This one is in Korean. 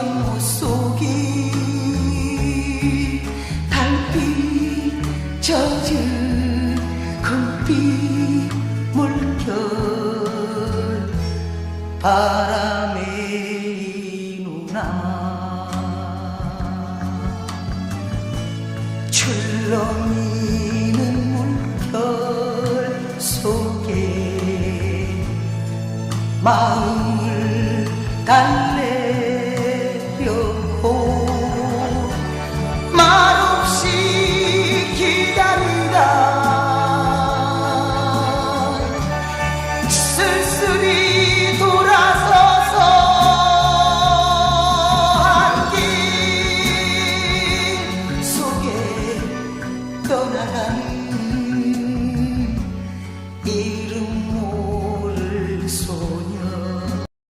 연못 속이 달빛 젖은 금빛 물결 바람에 이 누나 출렁이는 물결 속에 마음을 달래 떠나간 이름 모를 소녀.